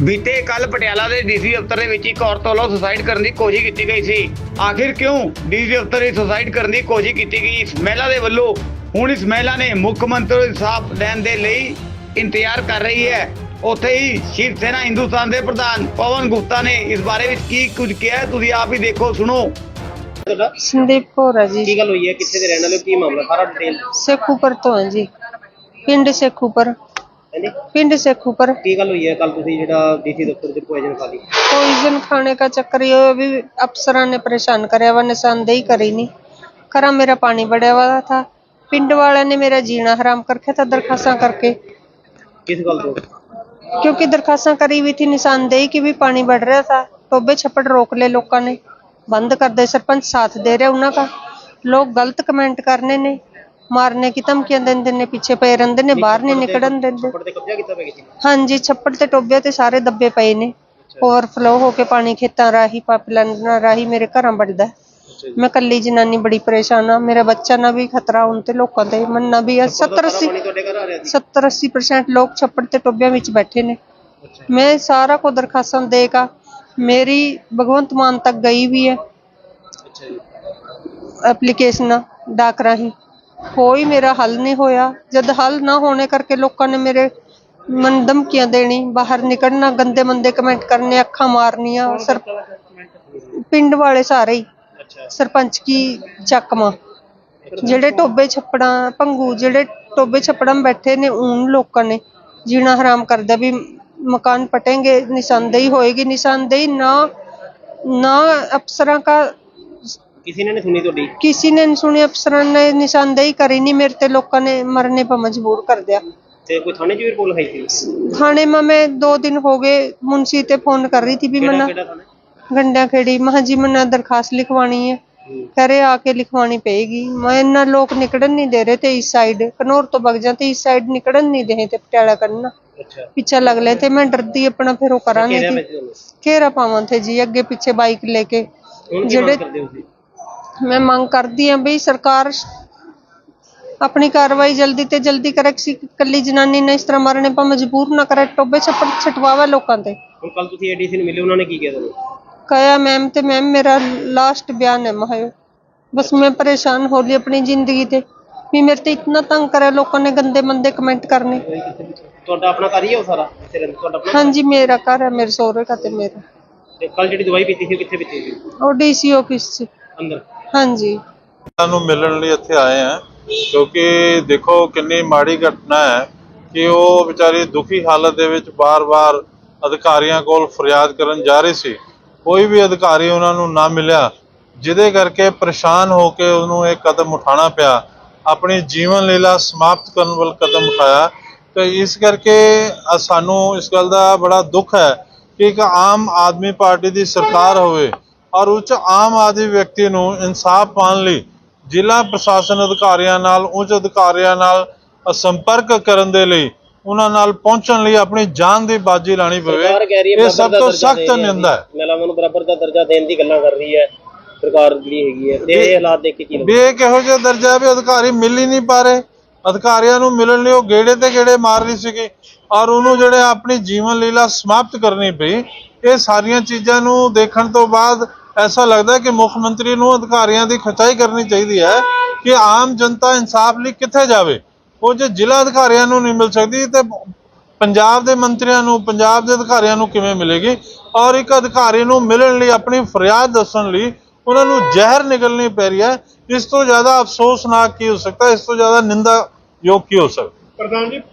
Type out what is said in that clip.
ਬੀਤੇ ਕੱਲ ਪਟਿਆਲਾ ਦੇ ਡੀਸੀ ਦਫ਼ਤਰ ਦੇ ਵਿੱਚ ਇੱਕ ਔਰਤ ਵੱਲੋਂ ਸੁਸਾਈਡ ਕਰਨ ਦੀ ਕੋਸ਼ਿਸ਼ ਕੀਤੀ ਗਈ ਸੀ। ਆਖਿਰ ਕਿਉਂ ਡੀਸੀ ਦਫ਼ਤਰ ਵਿੱਚ ਸੁਸਾਈਡ ਕਰਨ ਦੀ ਕੋਸ਼ਿਸ਼ ਕੀਤੀ ਗਈ? ਇਸ ਮਹਿਲਾ ਦੇ ਵੱਲੋਂ ਹੁਣ ਇਸ ਮਹਿਲਾ ਨੇ ਮੁੱਖ ਮੰਤਰੀ ਤੋਂ ਇਨਸਾਫ ਲੈਣ ਦੇ ਲਈ ਇੰਤਜ਼ਾਰ ਕਰ ਰਹੀ ਹੈ। ਉੱਥੇ ਹੀ ਸ਼ਿਵ ਸੈਨਾ ਹਿੰਦੁਸਤਾਨ ਦੇ ਪ੍ਰਧਾਨ ਪਵਨ ਗੁਪਤਾ ਨੇ ਇਸ ਬਾਰੇ ਵਿੱਚ ਕੀ ਕੁਝ ਕਿਹਾ ਤੁਸੀਂ ਆਪ ਹੀ ਦੇਖੋ ਸੁਣੋ। ਸੰਦੀਪ ਹੈ ਜੀ। ਕੀ ਗੱਲ ਹੋਈ ਹੈ? ਕਿੱਥੇ ਦੇ ਰਹਿਣ ਵਾਲੇ ਕੀ ਮਾਮਲਾ? ਸਾਰਾ ਡਿਟੇਲ ਸੇਖੂਪੁਰ ਤੋਂ ਹੈ ਜੀ। ਪਿੰਡ ਸੇਖੂਪੁਰ। ਹਾਂਜੀ ਪਿੰਡ ਸੇਖੂਪੁਰ ਕੀ ਗੱਲ ਹੋਈ ਹੈ ਕੱਲ ਤੁਸੀਂ ਜਿਹੜਾ ਡੀਸੀ ਦਫ਼ਤਰ ਚ ਪੋਇਜਨ ਖਾ ਲਈ पॉइजन खाने का चक्कर ये अभी अफसरां ने परेशान कराया हुआ निशानदेही करी नहीं खरा मेरा पानी बढ़ा हुआ था पिंड वाले ने मेरा जीना हराम कर रखा था दरखास्तां करके ਕਿਸ ਗੱਲ ਤੋਂ क्योंकि दरखास्तां करी हुई थी निशानदेही की भी पानी बढ़ रहा था टोबे छप्पड़ रोक ले लोगों ने बंद कर दे सरपंच साथ दे रहे उन्हों का लोग गलत कमेंट करने ने ਮਾਰਨੇ ਕੀ ਧਮਕੀਆਂ ਦਿੰਦੇ ਨੇ ਪਿੱਛੇ ਪਏ ਰਹਿੰਦੇ ਨੇ ਬਾਹਰ ਨਹੀਂ ਨਿਕਲਣ ਦਿੰਦੇ। ਹਾਂਜੀ ਛੱਪੜ ਤੇ ਟੋਬੇ ਤੇ ਸਾਰੇ ਦੱਬੇ ਪਏ ਨੇ। ਓਵਰਫਲੋ ਹੋ ਕੇ ਪਾਣੀ ਖੇਤਾਂ ਰਾਹੀਂ ਪਾਈਪਲਾਈਨਾਂ ਰਾਹੀਂ ਮੇਰੇ ਘਰਾਂ ਵੱਜਦਾ ਮੈਂ ਕੱਲੀ ਜਨਾਨੀ ਬੜੀ ਪਰੇਸ਼ਾਨ ਆ। ਮੇਰਾ ਬੱਚਾ ਨਾ ਵੀ ਖਤਰਾ ਹੁਣ ਤੇ ਲੋਕਾਂ ਤੇ ਮੰਨਣਾ ਵੀ ਆ। 70 80 ਪਾਣੀ ਤੁਹਾਡੇ ਘਰ 70 80% ਲੋਕ ਛੱਪੜ ਤੇ ਟੋਬਿਆਂ ਵਿੱਚ ਬੈਠੇ ਨੇ। ਮੈਂ ਸਾਰਾ ਕੋ ਦਰਖਾਸਤਾਂ ਦੇਗਾ ਮੇਰੀ ਭਗਵੰਤ ਮਾਨ ਤੱਕ ਗਈ ਵੀ ਹੈ ਅੱਛਾ ਜੀ। ਐਪਲੀਕੇਸ਼ਨ ਡਾਕ ਰਾਹੀਂ। ਕੋਈ ਮੇਰਾ ਹੱਲ ਨਹੀਂ ਹੋਇਆ। ਜਦ ਹੱਲ ਨਾ ਹੋਣੇ ਕਰਕੇ ਲੋਕਾਂ ਨੇ ਮੇਰੇ ਮਨ ਧਮਕੀਆਂ ਦੇਣੀ ਬਾਹਰ ਨਿਕਲਣਾ ਗੰਦੇ ਮੰਦੇ ਕਮੈਂਟ ਕਰਨੇ ਅੱਖਾਂ ਮਾਰਨੀਆਂ ਸਰ ਪਿੰਡ ਵਾਲੇ ਸਾਰੇ ਹੀ। ਸਰਪੰਚ ਕੀ ਚੱਕਮਾ ਜਿਹੜੇ ਟੋਬੇ ਛੱਪੜਾਂ ਭੰਗੂ ਜਿਹੜੇ ਟੋਬੇ ਛੱਪੜਾਂ ਬੈਠੇ ਨੇ ਉਹਨ ਲੋਕਾਂ ਨੇ ਜੀਣਾ ਹਰਾਮ ਕਰਦਾ ਵੀ ਮਕਾਨ ਪਟेंगे ਨਿਸ਼ਾਨਦੇਹੀ ਹੋਏਗੀ ਨਿਸ਼ਾਨਦੇਹੀ ਨਾ ਨਾ ਅਫਸਰਾਂ ਕਾ ਕਿਸੇ ਨੇ ਨਹੀਂ ਸੁਣੀ ਤੁਹਾਡੀ किसी ने नहीं सुनी अफसरां ने निशानदेही करी नहीं मेरे ते लोगों ने मरने पर मजबूर कर दिया ਤੇ ਕੋਈ ਥਾਣੇ ਚ ਵੀ ਰਿਪੋਰਟ ਲਿਖਾਈ ਸੀ थाने में मैं दो दिन हो गए मुंशी ते फोन कर रही थी भी ਕਿਹੜਾ मना ਕਿਹੜਾ ਥਾਣਾ गंडा खेड़ी महा जी मना दरखास्त लिखवानी है ਹੂੰ। कह रहे आके लिखवानी पेगी मैं इन्ना लोग निकलन नहीं दे रहे थे इस साइड कनौर तो बग जाते इस साइड निकलन नहीं दे थे पटियाला करना ਅੱਛਾ पीछा लग ले थे मैं डरती अपना फिर वो करा ਘੇਰਿਆ नहीं ਵਿੱਚ थी ਤੁਹਾਨੂੰ घेरा पावा थे जी अगे पीछे बाइक लेके ਹੁਣ ਕੀ ਜਿਹੜੇ- ਮੰਗ ਕਰਦੇ ਹੋ ਤੁਸੀਂ ਮੈਂ ਮੰਗ ਕਰਦੀ ਹਾਂ ਵੀ ਸਰਕਾਰ ਆਪਣੀ ਕਾਰਵਾਈ ਜਲਦੀ ਤੇ ਜਲਦੀ ਕਰੇ ਕਿਸੇ ਇਕੱਲੀ ਜਨਾਨੀ ਨੇ ਇਸ ਤਰ੍ਹਾਂ ਮਾਰਨੇ ਪਰ ਮਜਬੂਰ ਨਾ ਕਰੇ ਟੋਬੇ ਛੱਪੜ ਛਟਵਾਵੇ ਲੋਕਾਂ ਤੇ। ਹੁਣ ਕੱਲ ਤੁਸੀਂ ਏਡੀਸੀ ਨੂੰ ਮਿਲੇ ਉਹਨਾਂ ਨੇ ਕੀ ਕਿਹਾ ਤੁਹਾਨੂੰ? ਮੈਮ ਤੇ ਮੈਮ ਮੇਰਾ ਲਾਸਟ ਬਿਆਨ ਹੈ ਮਹਾਇਓ ਬਸ ਮੈਂ ਪਰੇਸ਼ਾਨ ਹੋ ਲਈ ਆਪਣੀ ਜ਼ਿੰਦਗੀ ਤੇ। ਵੀ ਮੇਰੇ ਤੇ ਇਤਨਾ ਤੰਗ ਕਰੇ ਲੋਕਾਂ ਨੇ ਗੰਦੇ ਮੰਦੇ ਕਮੈਂਟ ਕਰਨੇ। ਤੁਹਾਡਾ ਆਪਣਾ ਘਰ ਹੀ ਹੈ ਉਹ ਸਾਰਾ? ਇੱਥੇ ਰਹਿੰਦੇ ਤੁਹਾਡਾ ਆਪਣਾ ਹਾਂਜੀ ਮੇਰਾ ਘਰ ਹੈ ਮੇਰੇ ਸਹੁਰੇ ਦਾ ਤੇ ਮੇਰਾ। ਤੇ ਕੱਲ ਜਿਹੜੀ ਦਵਾਈ ਪੀਤੀ ਸੀ ਉਹ ਕਿੱਥੇ ਪੀਤੀ ਸੀ? ਉਹ ਡੀਸੀ ਆਫਿਸ 'ਚ। ਅੰਦਰ? ਹਾਂਜੀ। ਨੂੰ ਮਿਲਣ ਲਈ ਇੱਥੇ ਆਏ ਆ, ਕਿਉਂਕਿ ਦੇਖੋ ਕਿੰਨੀ ਮਾੜੀ ਘਟਨਾ ਹੈ ਕਿ ਉਹ ਵਿਚਾਰੀ ਦੁਖੀ ਹਾਲਤ ਦੇ ਵਿੱਚ ਬਾਰ-ਬਾਰ ਅਧਿਕਾਰੀਆਂ ਕੋਲ ਫਰਿਆਦ ਕਰਨ ਜਾ ਰਹੀ ਸੀ। ਕੋਈ ਵੀ ਅਧਿਕਾਰੀ ਉਹਨਾਂ ਨੂੰ ਨਾ ਮਿਲਿਆ, ਜਿਹਦੇ ਕਰਕੇ ਪਰੇਸ਼ਾਨ ਹੋ ਕੇ ਉਹਨੂੰ ਇਹ ਕਦਮ ਉਠਾਉਣਾ ਪਿਆ। ਆਪਣੀ ਜੀਵਨ ਲੀਲਾ ਸਮਾਪਤ ਕਰਨ ਵੱਲ ਕਦਮ ਉਠਾਇਆ। ਤੇ ਇਸ ਕਰਕੇ ਸਾਨੂੰ ਇਸ ਗੱਲ ਦਾ ਬੜਾ ਦੁੱਖ ਹੈ ਕਿ ਇੱਕ ਆਮ ਆਦਮੀ ਪਾਰਟੀ ਦੀ ਸਰਕਾਰ ਹੋਵੇ ਔਰ ਉੱਚ ਆਮ ਆਦਮੀ ਵਿਅਕਤੀ ਨੂੰ ਇਨਸਾਫ ਪਾਉਣ ਲਈ ਜ਼ਿਲ੍ਹਾ ਪ੍ਰਸ਼ਾਸਨ ਅਧਿਕਾਰੀਆਂ ਨਾਲ ਉੱਚ ਅਧਿਕਾਰੀਆਂ ਨਾਲ ਸੰਪਰਕ ਕਰਨ ਦੇ ਲਈ ਉਹਨਾਂ ਨਾਲ ਪਹੁੰਚਣ ਲਈ ਆਪਣੀ ਜਾਨ ਦੀ ਬਾਜੀ ਲਾਣੀ ਪਵੇ। ਇਹ ਸਭ ਤੋਂ ਸਖਤ ਨਿੰਦਾ ਹੈ। ਮਹਿਲਾਵਾਂ ਨੂੰ ਬਰਾਬਰ ਦਾ ਦਰਜਾ ਦੇਣ ਦੀ ਗੱਲਾਂ ਕਰ ਰਹੀ ਹੈ। ਸਰਕਾਰ ਜਿਹੜੀ ਹੈਗੀ ਹੈ ਤੇ ਇਹ ਹਾਲਾਤ ਦੇਖ ਕੇ ਕੀ ਵੀ ਲੱਗਦਾ ਇਹ ਕਿਹੋ ਜਿਹਾ ਦਰਜਾ ਵੀ ਅਧਿਕਾਰੀ ਮਿਲ ਹੀ ਨਹੀਂ ਪਾ ਰਹੇ। ਅਧਿਕਾਰੀਆਂ ਨੂੰ ਮਿਲਣ ਲਈ ਉਹ ਗੇੜੇ ਤੇ ਗੇੜੇ ਮਾਰ ਰਹੀ ਸੀਗੀ ਔਰ ਉਹਨੂੰ ਜਿਹੜੇ ਆਪਣੀ ਜੀਵਨ ਲੀਲਾ ਸਮਾਪਤ ਕਰਨੀ ਪਈ ਇਹ ਸਾਰੀਆਂ ਚੀਜ਼ਾਂ ਨੂੰ ਦੇਖਣ ਤੋਂ ਬਾਅਦ ਐਸਾ ਲੱਗਦਾ ਕਿ ਮੁੱਖ ਮੰਤਰੀ ਨੂੰ ਅਧਿਕਾਰੀਆਂ ਦੀ ਖਚਾਈ ਕਰਨੀ ਚਾਹੀਦੀ ਹੈ ਕਿ ਆਮ ਜਨਤਾ ਇਨਸਾਫ ਲਈ ਕਿੱਥੇ ਜਾਵੇ। ਉਹ ਜੇ ਜ਼ਿਲ੍ਹਾ ਅਧਿਕਾਰੀਆਂ ਨੂੰ ਨਹੀਂ ਮਿਲ ਸਕਦੀ ਤੇ ਪੰਜਾਬ ਦੇ ਮੰਤਰੀਆਂ ਨੂੰ, ਪੰਜਾਬ ਦੇ ਅਧਿਕਾਰੀਆਂ ਨੂੰ ਕਿਵੇਂ ਮਿਲੇਗੀ? ਔਰ ਇੱਕ ਅਧਿਕਾਰੀ ਨੂੰ ਮਿਲਣ ਲਈ, ਆਪਣੀ ਫਰਿਆਦ ਦੱਸਣ ਲਈ ਉਹਨਾਂ ਨੂੰ ਜ਼ਹਿਰ ਨਿਕਲਣੀ ਪੈ ਰਹੀ ਹੈ। ਇਸ ਤੋਂ ਜ਼ਿਆਦਾ ਅਫਸੋਸਨਾਕ ਕੀ ਹੋ ਸਕਦਾ? ਇਸ ਤੋਂ ਜ਼ਿਆਦਾ ਨਿੰਦਾ ਯੋਗ ਕੀ ਹੋ ਸਕਦਾ? ਪ੍ਰਧਾਨ ਜੀ